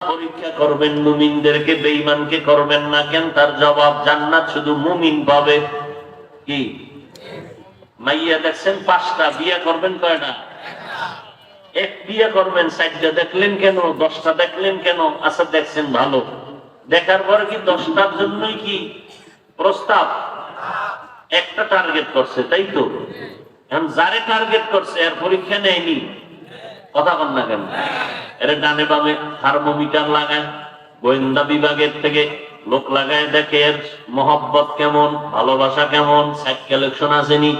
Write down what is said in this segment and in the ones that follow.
পরীক্ষা করবেন মুমিনদেরকে, বেঈমানকে করবেন না কেন? তার জবাব জান্নাত শুধু মুমিন পাবে। কি? মাইয়া দেখছেন পাঁচটা, বিয়ে করবেন কয়টা? এক বিয়ে করবেন সাইডটা দেখলেন কেন? দশটা দেখলেন কেন? আচ্ছা দেখছেন ভালো। দেখার পরে কি দশটার জন্যই কি প্রস্তাব? একটা টার্গেট করছে, তাই তো? এখন যারে টার্গেট করছে আর পরীক্ষা নেয়নি। কথা বল না কেন? এর ডানে বামে থার্মোমিটার লাগায়, গোয়েন্দা বিভাগের থেকে লোক লাগায় দেখে মহব্বত কেমন, ভালোবাসা কেমন কালেকশন আসেনি?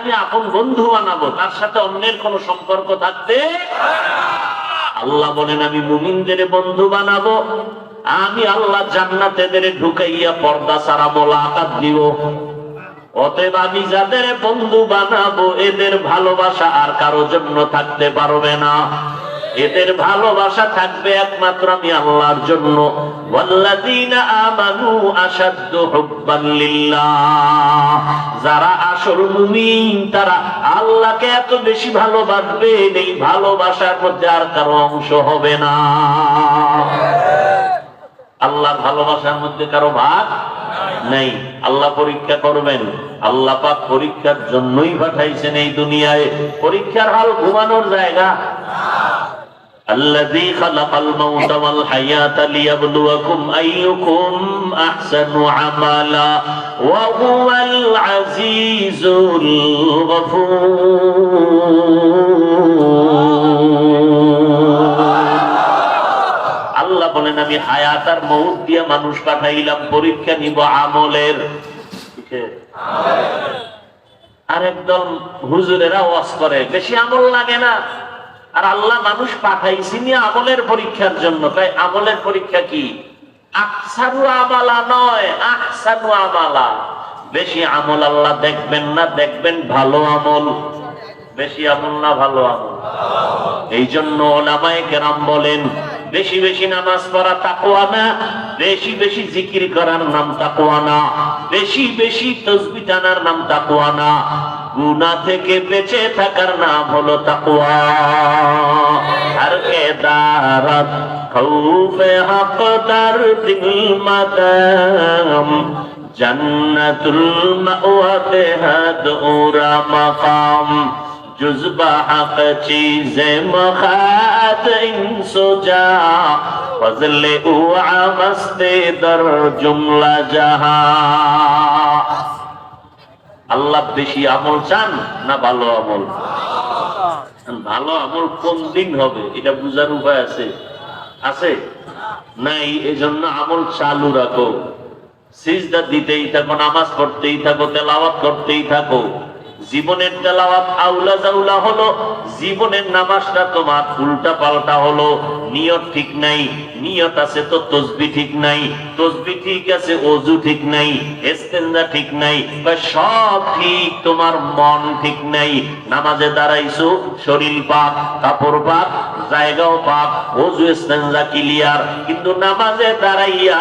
আমি আপন বন্ধু বানাবো, তার সাথে অন্যের কোন সম্পর্ক থাকতে আল্লাহ বলেন, আমি মুমিনদের বন্ধু বানাবো আমি আল্লাহ জান্নাতেদের ঢুকাইয়া পর্দা সারা বলা মোলাকাত দিব। অতএব আমি যাদের বন্ধু বানাবো, এদের ভালোবাসা আর কারও জন্য থাকতে পারবে না। এদের ভালোবাসা থাকবে একমাত্র আমি আল্লাহর জন্য। যারা আসল তারা আল্লাহকে এত বেশি ভালোবাসবে, এই ভালোবাসার মধ্যে আর কারও অংশ হবে না। আল্লাহর ভালোবাসার মধ্যে কারও ভাগ নাই আল্লাহ পরীক্ষা করবেন আল্লাহ পাক পরীক্ষার জন্যই পাঠাইছেন এই দুনিয়ায় পরীক্ষার হাল ঘুমানোর জায়গা الذي خلق الموت والحياة ليبلوكم أيكم أحسن عملا وهو العزيز الغفور বলেন আমি হায়াত আর মৌত দিয়ে মানুষ পাঠাইলাম পরীক্ষা নিব আমলের। আর একদম হুজুরেরা ওয়াজ করে বেশি আমল লাগে না। আর আল্লাহ মানুষ পাঠাইছি নিয়ে আমলের পরীক্ষার জন্য। তাই আমলের পরীক্ষা কি? আকসারু আমালা নয় আহসানু আমালা। বেশি আমল আল্লাহ দেখবেন না দেখবেন ভালো আমল। বেশি আমল না ভালো আমল। এই জন্য ওলামায়ে কেরাম বলেন বেশি বেশি নামাজ পড়া তাকওয়া না, বেশি বেশি জিকির করার নাম তাকওয়া না, বেশি বেশি তসবি টানার নাম তাকওয়া না। গুনাহ থেকে বেঁচে থাকার নাম হলো তাকওয়া। আর কে দারাত খৌফে হক দার দিল মাদাম জান্নাতুল মাওয়াতে হাদুরা মাকাম। جزب حق چیز مخاطن سجا فضل او عمست در جملہ جہا আল্লাহ বেশি আমল চান না ভালো আমল? ভালো আমল কোন দিন হবে? এটা বুঝার উপায় আছে? আছে? নাই, এজন্য আমল চালু রাখো। সিজদা দিতেই থাকো, নামাজ পড়তেই থাকো, তেলাওয়াত করতেই থাকো। জীবনের তেলাওয়াত আউলা জাউলা হলো, জীবনের নামাজটা তোমার উল্টা পাল্টা হলো। নিয়ত ঠিক নাই, নিয়ত আছে তো তসবি ঠিক নাই, তসবি ঠিক আছে অজু ঠিক নাই এস্তেন্দা ঠিক নাই, বা সব ঠিক, তোমার মন ঠিক নাই। নামাজে দাঁড়াইছো, শরীর পাক, কাপড় পাক, জায়গাও পাক অজু এস্তেন্দা ক্লিয়ার কিন্তু নামাজে দাঁড়াইয়া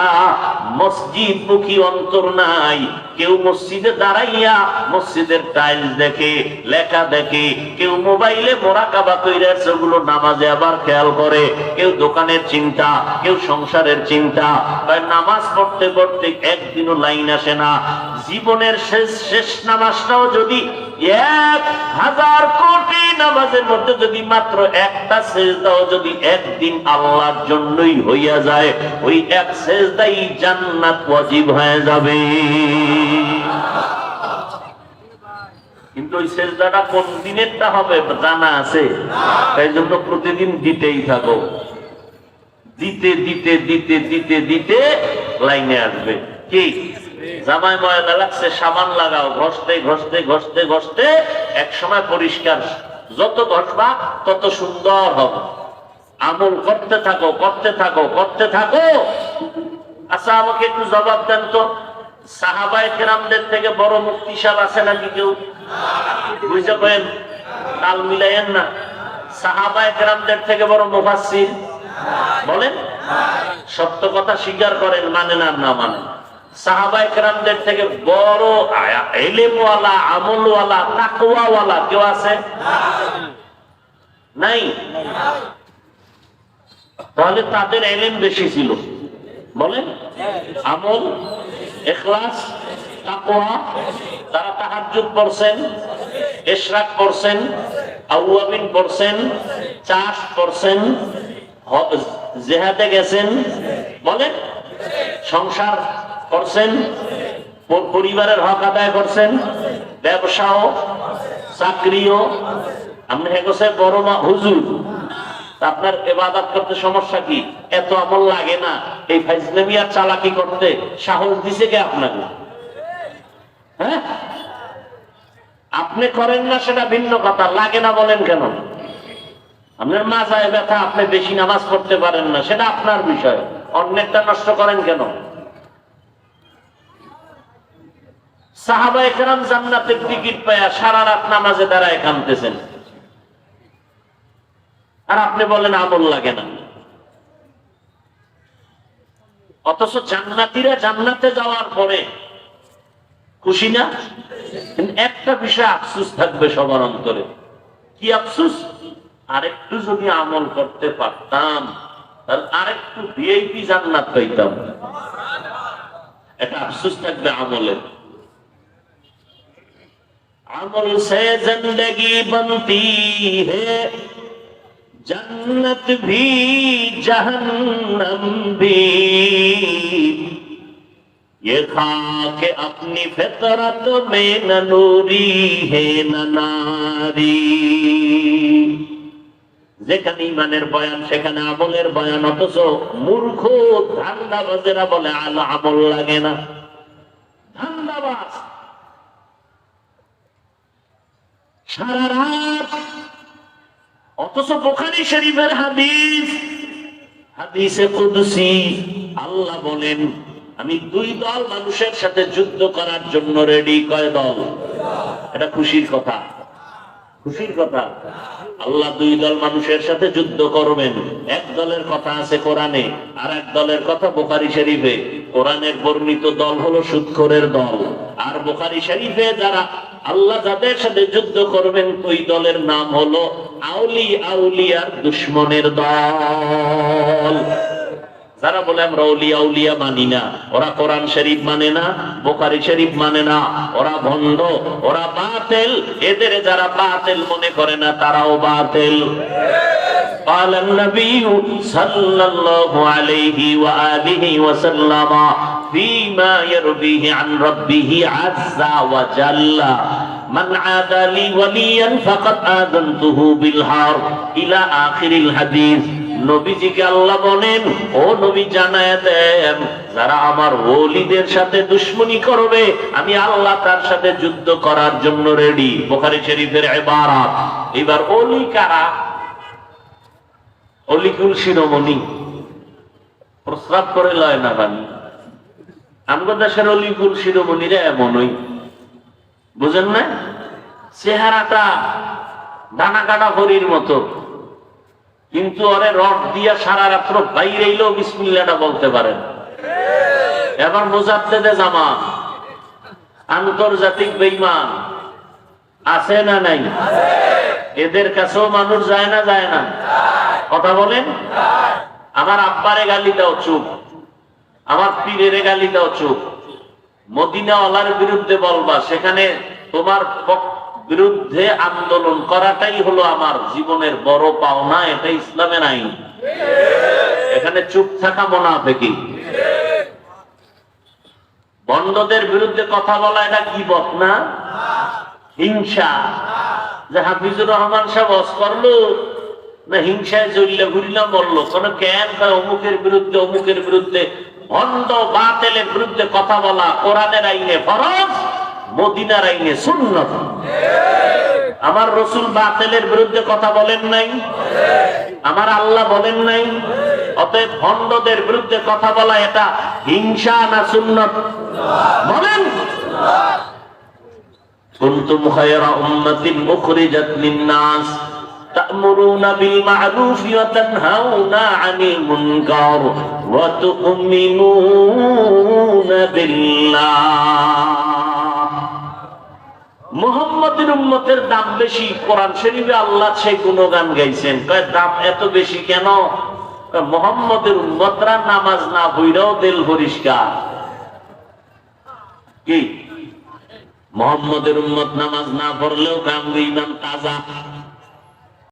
মসজিদ মুখী অন্তর নাই কেউ মসজিদে দাঁড়াইয়া মসজিদের টাইলস দেখে, লেখা দেখে, কেউ মোবাইলে মোরাকাবা কইরা সেগুলো নামাজে আবার খেয়াল করে, কেউ দোকানের চিন্তা, কেউ সংসারের চিন্তা, বা নামাজ পড়তে পড়তে একদিনও লাইন আসে না। জীবনের শেষ শেষ নামাজটাও যদি এক হাজার কোটি নামাজের মধ্যে যদি মাত্র একটা সেজদাও যদি একদিন আল্লাহর জন্যই হইয়া যায়, ওই এক সেজদাই জান্নাত ওয়াজিব হয়ে যাবে। কিন্তু ওই সেজদাটা কোন দিনেরটা হবে জানা আছে। তাই জন্য প্রতিদিন দিতেই থাকো। দিতে দিতে দিতে দিতে দিতে লাইনে আসবে। কি? জামাই ময়লা লাগছে, সাবান লাগাও। ঘষতে ঘষতে ঘষতে ঘষতে এক সময় পরিষ্কার। যত ঘষবা তত সুন্দর হবে। আমল করতে থাকো করতে থাকো করতে থাকো। আচ্ছা আমাকে একটু জবাব দেন তো। সাহাবাই কেরামদের থেকে বড় মুক্তি সাহেব আছে নাকি কেউ? বুঝতে পারেন তাল মিলাইয়েন না। সাহাবাই কেরামদের থেকে বড় মুফাসির বলেন? সত্য কথা স্বীকার করেন মানে না না মানে? সাহাবাই কেরামদের থেকে বড় এলেমওয়ালা আমলওয়ালা, তাকওয়াওয়ালা কেউ আছে? নাই? তাহলে তাদের এলেম বেশি ছিল। বলেন? আমল? এখলাস, তাকওয়া, তারা তাহাজ্জুদ পড়ছেন ইশরাক পড়ছেন, আউয়াবিন পড়ছেন, চাষ করছেন হ- জেহাদে গেছেন, বলেন, সংসার করছেন পরিবারের হক আদায় করছেন, ব্যবসাও, চাকরিও হেগোছে বড় মা হুজুর আপনার এবাদত করতে সমস্যা কি? এত আমল লাগে না। এই ফাইজলামি আর চালাকি করতে সাহস দিছে কে আপনাকে? হ্যাঁ? আপনি করেন না সেটা ভিন্ন কথা। লাগে না বলেন কেন? আপনার মাজায় ব্যথা, আপনি বেশি নামাজ পড়তে পারেন না। সেটা আপনার বিষয়। অন্যেরটা নষ্ট করেন কেন? সাহাবা একরাম জান্নাতের টিকিট পায়া সারা রাত নামাজে দাঁড়ায় কানতেছেন আর আপনি বলেন আমল লাগে না। অথচ জান্নাতিরা জান্নাতে যাওয়ার পরে খুশি না? একটা বিষয় আফসুস থাকবে সবার অন্তরে। কি আফসুস? আরেকটু যদি আমল করতে পারতাম, তাহলে আরেকটু ভিআইপি জান্নাত পাইতাম। এটা আফসুস থাকবে আমলে আমল সে জিন্দগি বনতি হে जन्नत भी जहन्नम भी ये खाक अपनी फितरत में न नूरी है न नारी যেখানে ইমানের বয়ান সেখানে আমলের বয়ান অথচ মূর্খ ধান্দাবাজেরা বলে আলো আমল লাগে না ধান্দাবাজ সারা রাত অথচ বোখারি শরীফের হাদিস, হাদিসে কুদসি, আল্লাহ বলেন, আমি দুই দল মানুষের সাথে যুদ্ধ করার জন্য রেডি কয় দল? এটা খুশির কথা। খুশির কথা। আল্লাহ দুই দল মানুষের সাথে যুদ্ধ করবেন। এক দলের কথা আছে কোরআনে, আর এক দলের কথা বোকারি শরীফে। কোরআনের বর্ণিত দল হলো সুৎখরের দল। আর বোকারি শরীফে যারা আল্লাহ যাদের সাথে যুদ্ধ করবেন ওই দলের নাম হলো আউলি আউলিয়ার দুশ্মনের দল যারা বলে আমরা উলিয়া উলিয়া মানি না ওরা কোরআন শরীফ মানে না বোখারি শরীফ মানে না ওরা ভণ্ড ওরা বাতেল এদের যারা বাতেল মনে করে না তারাও বাতেল قال النبي صلى الله عليه وآله وسلم فيما يرويه عن ربه عز وجل من عاد لي وليا فقد آذنته بالحرب إلى آخر الحديث নবীজিকে আল্লাহ বলেন ও নবী জানায় দেন যারা আমার ওলিদের সাথে দুশ্মনী করবে আমি আল্লাহ তার সাথে যুদ্ধ করার জন্য রেডি বোখারি শরীফের এবারাত এবার ওলি কারা অলিকুল শিরোমণি প্রস্রাব করে লয় না বাণী আমগো দেশের অলিকুল শিরোমণিরা এমনই বুঝেন না? চেহারাটা ডানা কাটা হরির মতো। কিন্তু ওরে রড দিয়া সারা রাত্র বাইরে এলেও বিসমিল্লাটা বলতে পারেন। এবার মোজাদ্দেদে জামা আন্তর্জাতিক বেইমান, আছে না নাই? এদের কাছেও মানুষ যায় না যায় না। কথা বলেন? আমার আব্বারে গালি দাও চুপ। আমার পীরের গালি দাও চুপ। মদিনাওয়ালার বিরুদ্ধে বলবা, সেখানে তোমার বিরুদ্ধে আন্দোলন করাটাই হলো আমার জীবনের বড় পাওনা এটা ইসলামের আইন। এখানে চুপ থাকা মোনাফেকি বন্ডদের বিরুদ্ধে কথা বলা, এটা কি বক না? হিংসা। যে হাফিজুর রহমান সাহেব অস করল, না হিংসায় চললে ঘুরলাম বলল কোন কেন অমুকের বিরুদ্ধে অমুকের বিরুদ্ধে অন্ধ বাতেলের বিরুদ্ধে কথা বলা, কোরআনের আইনে ফরজ, মদিনার আইনে শূন্য আমার রসুল বাতেলের বিরুদ্ধে কথা বলেন নাই। আমার আল্লাহ বলেন নাই। অতএব ভণ্ডদের বিরুদ্ধে কথা বলা এটা হিংসা না সুন্নত? বলেন। কুন্তুম খায়রা উম্মাতিন উখরিজাত লিন-নাস। تأمرون بالمعروف وتنهون عن المنكر وتؤمنون بالله মোহাম্মদের উম্মতের দাম বেশি কোরআন শরীফে আল্লাহ সেই গুণগান গাইছেন কয় দাম এত বেশি কেন মোহাম্মদের উম্মতরা নামাজ না হইরাও দিল পরিষ্কার কি মোহাম্মদের উম্মত নামাজ না পড়লেও কামগে ইমান তাজা